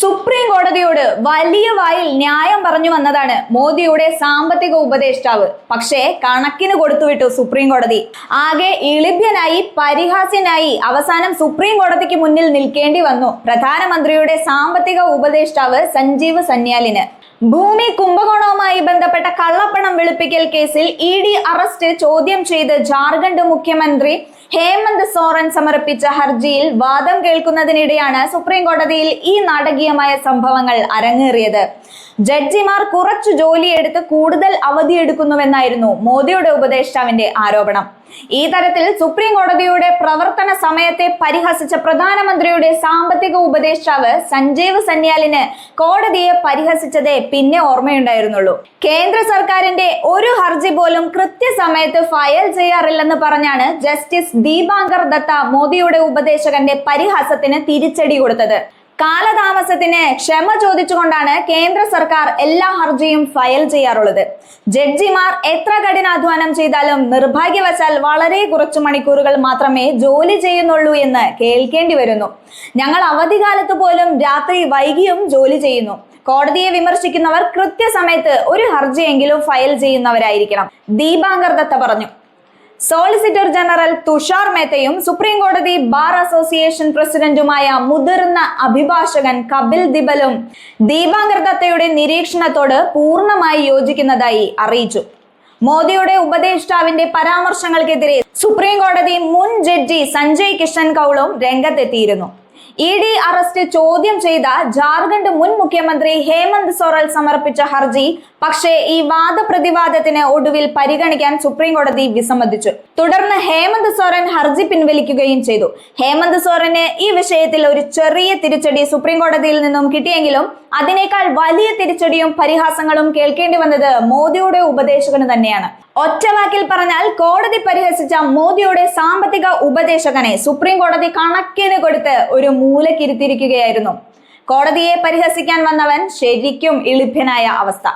Supreme കോടതിയോട് വലിയ വായിൽ ന്യായം പറഞ്ഞു വന്നതാണ് മോദിയുടെ സാമ്പത്തിക ഉപദേഷ്ടാവ്. പക്ഷേ കണക്കിന് കൊടുത്തുവിട്ടു സുപ്രീം കോടതി. ആകെ ഇളിഭ്യനായി പരിഹാസ്യനായി അവസാനം സുപ്രീം കോടതിക്ക് മുന്നിൽ നിൽക്കേണ്ടി വന്നു പ്രധാനമന്ത്രിയുടെ സാമ്പത്തിക ഉപദേഷ്ടാവ് സഞ്ജീവ് സന്യാലിന്. ഭൂമി കുംഭകോണവുമായി ബന്ധപ്പെട്ട കള്ളപ്പണം വെളുപ്പിക്കൽ കേസിൽ ഇ ഡി അറസ്റ്റ് ചോദ്യം ചെയ്ത് ജാർഖണ്ഡ് മുഖ്യമന്ത്രി ഹേമന്ത് സോറൻ സമർപ്പിച്ച ഹർജിയിൽ വാദം കേൾക്കുന്നതിനിടെയാണ് സുപ്രീം കോടതിയിൽ ഈ നാടകീയമായ സംഭവങ്ങൾ അരങ്ങേറിയത്. ജഡ്ജിമാർ കുറച്ചു ജോലിയെടുത്ത് കൂടുതൽ അവധിയെടുക്കുന്നുവെന്നായിരുന്നു മോദിയുടെ ഉപദേഷ്ടാവിന്റെ ആരോപണം. ഈ തരത്തിൽ സുപ്രീം കോടതിയുടെ പ്രവർത്തന സമയത്തെ പരിഹസിച്ച പ്രധാനമന്ത്രിയുടെ സാമ്പത്തിക ഉപദേഷ്ടാവ് സഞ്ജീവ് സന്യാലിന് കോടതിയെ പരിഹസിച്ചതേ പിന്നെ ഓർമ്മയുണ്ടായിരുന്നുള്ളൂ. കേന്ദ്ര സർക്കാരിന്റെ ഒരു ഹർജി പോലും കൃത്യസമയത്ത് ഫയൽ ചെയ്യാറില്ലെന്ന് പറഞ്ഞാണ് ജസ്റ്റിസ് ദീപാങ്കർ ദത്ത മോദിയുടെ ഉപദേശകന്റെ പരിഹാസത്തിന് തിരിച്ചടി കൊടുത്തത്. കാലതാമസത്തിന് ക്ഷമ ചോദിച്ചുകൊണ്ടാണ് കേന്ദ്ര സർക്കാർ എല്ലാ ഹർജിയും ഫയൽ ചെയ്യാറുള്ളത്. ജഡ്ജിമാർ എത്ര കഠിനാധ്വാനം ചെയ്താലും നിർഭാഗ്യവശാൽ വളരെ കുറച്ചു മണിക്കൂറുകൾ മാത്രമേ ജോലി ചെയ്യുന്നുള്ളൂ എന്ന് കേൾക്കേണ്ടി വരുന്നു. ഞങ്ങൾ അവധികാലത്ത് പോലും രാത്രി വൈകിയും ജോലി ചെയ്യുന്നു. കോടതിയെ വിമർശിക്കുന്നവർ കൃത്യസമയത്ത് ഒരു ഹർജിയെങ്കിലും ഫയൽ ചെയ്യുന്നവരായിരിക്കണം. ദീപാങ്കർ ദത്ത പറഞ്ഞു. സോളിസിറ്റർ ജനറൽ തുഷാർ മേത്തയും സുപ്രീം കോടതി ബാർ അസോസിയേഷൻ പ്രസിഡന്റുമായ മുതിർന്ന അഭിഭാഷകൻ കപിൽ ദിബലും ദീപാങ്കർ നിരീക്ഷണത്തോട് പൂർണമായി യോജിക്കുന്നതായി അറിയിച്ചു. മോദിയുടെ ഉപദേഷ്ടാവിന്റെ പരാമർശങ്ങൾക്കെതിരെ സുപ്രീം കോടതി മുൻ ജഡ്ജി സഞ്ജയ് കിഷൻ കൗളും രംഗത്തെത്തിയിരുന്നു. ഇ ഡി അറസ്റ്റ് ചോദ്യം ചെയ്ത ജാർഖണ്ഡ് മുൻ മുഖ്യമന്ത്രി ഹേമന്ത് സോറൽ സമർപ്പിച്ച ഹർജി പക്ഷേ ഈ വാദപ്രതിവാദത്തിന് ഒടുവിൽ പരിഗണിക്കാൻ സുപ്രീം കോടതി വിസമ്മതിച്ചു. തുടർന്ന് ഹേമന്ത് സോറൻ ഹർജി പിൻവലിക്കുകയും ചെയ്തു. ഹേമന്ത് സോറന് ഈ വിഷയത്തിൽ ഒരു ചെറിയ തിരിച്ചടി സുപ്രീം കോടതിയിൽ നിന്നും കിട്ടിയെങ്കിലും അതിനേക്കാൾ വലിയ തിരിച്ചടിയും പരിഹാസങ്ങളും കേൾക്കേണ്ടി വന്നത് മോദിയുടെ ഉപദേശകന് തന്നെയാണ്. ഒറ്റവാക്കിൽ പറഞ്ഞാൽ കോടതി പരിഹസിച്ച മോദിയുടെ സാമ്പത്തിക ഉപദേശകനെ സുപ്രീം കോടതി കണക്കിന് കൊടുത്ത് ഒരു മൂലക്കിരുത്തിയിരിക്കുകയായിരുന്നു. കോടതിയെ പരിഹസിക്കാൻ വന്നവൻ ശരിക്കും ഇളിഭ്യനായ അവസ്ഥ.